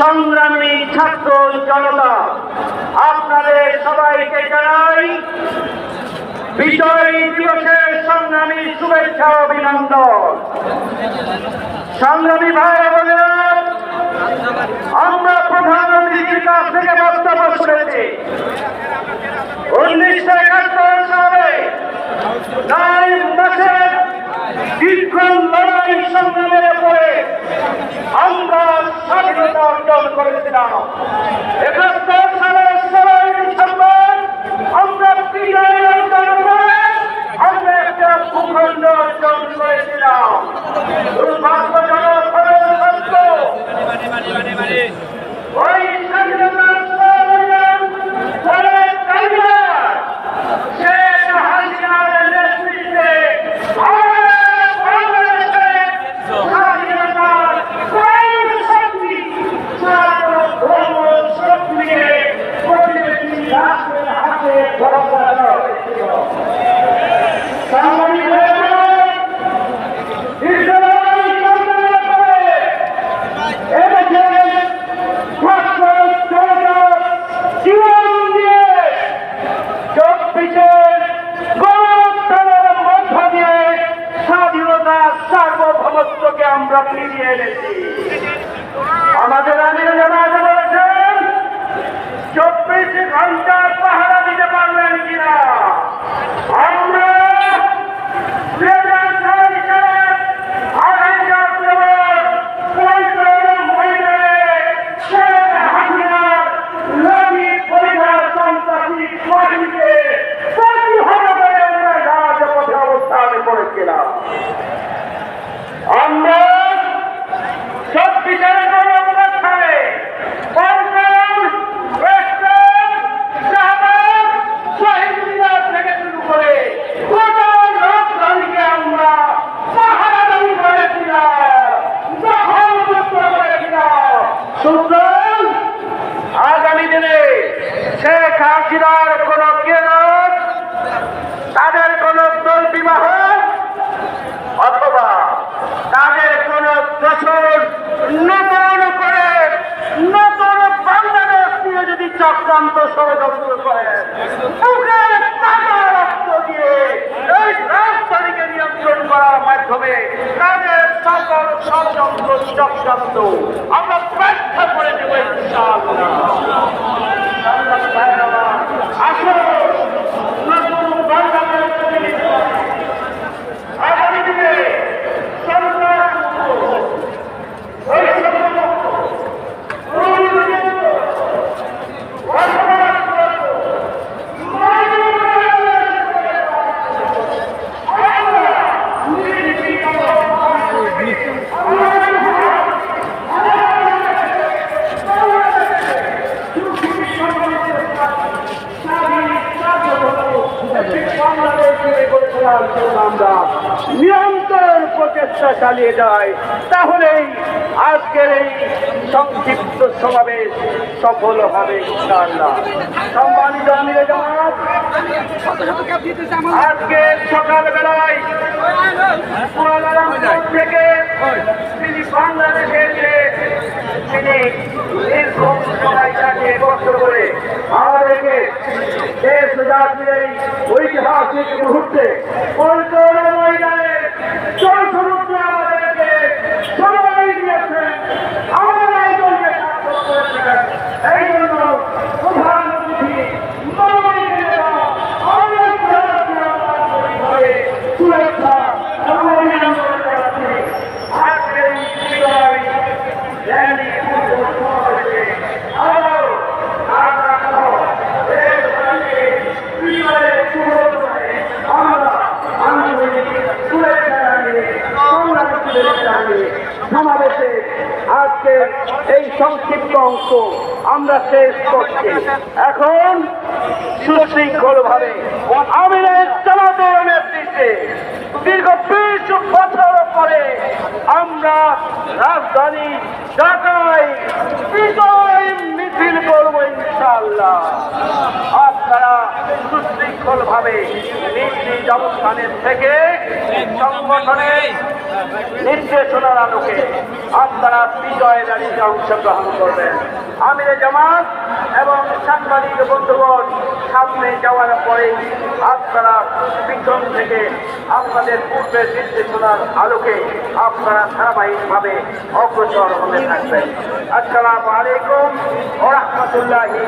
সংগ্রামী ছাত্র জনতা। আপনাদের সবাইকে জানাই বিজয় দিবসের সংগ্রামী শুভেচ্ছা অভিনন্দন। সংগ্রামী ভাই আমরা প্রধানমন্ত্রীর কাছ থেকে বক্তব্য শুনেছি উনিশশো একাত্তর সালে নয় মাসের দীর্ঘ লড়াই সংগ্রামের পরে আমরা অর্জন করেছিলাম একাত্তর সালের ষোলোই ডিসেম্বর আমরা আমরা একটা ভূখণ্ড অর্জন করেছিলাম। সার্বভৌমত্বকে আমরা ফিরিয়ে এনেছি। আমাদের আমির জানাজ সুতরাং আগামী দিনে শেখ হাসিনার কোন কেরত, তাদের কোন বিবাহ অথবা তাদের কোন দোষর নতুন করে নতুন বাংলাদেশ নিয়ে যদি চক্রান্ত ষড়যন্ত্র করে রক্ত দিয়ে এই রাজধানীকে নিয়ন্ত্রণ করার মাধ্যমে তাদের সকল ষড়যন্ত্র চক্রান্ত আমরা ব্যর্থ করে দেবো ইনশাআল্লাহ আসুন নতুন বাংলাদেশ তৈরি করুন। আগামী দিনে সরকার নিরন্তর প্রচেষ্টা চালিয়ে যাই, তাহলেই আজকের এই সংক্ষিপ্ত সমাবেশ সফল হবে সম্মানিত আজকে সকালবেলায় থেকে তিনি বাংলাদেশে এসে তিনি দেশ জাতির এই ঐতিহাসিক মুহূর্তে কলকাতা ময়দানে আজকে এই সংক্ষিপ্ত অংশ আমরা শেষ করছি। এখন সুশৃঙ্খল ভাবে আমিরের জামাতের নেতৃত্বে দীর্ঘ বিশ বছর পরে আমরা রাজধানী ঢাকায় বিজয় মিছিল করব ইনশাল্লাহ আপনারা সুশৃঙ্খল ভাবে নিজ নিজ অবস্থানের থেকে সংগঠনের নির্দেশনার আলোকে আপনারা বিজয় র্যালিতে অংশগ্রহণ করবেন। আমিরে জামাত এবং সাংবাদিক বন্ধুগণ, সামনে যাওয়ার পরে আপনারা পিছন থেকে আপনাদের পূর্বের নির্দেশনার আলোকে আপনারা ধারাবাহিকভাবে অগ্রসর হতে থাকবেন। আসসালামু আলাইকুম ও রহমতুল্লাহি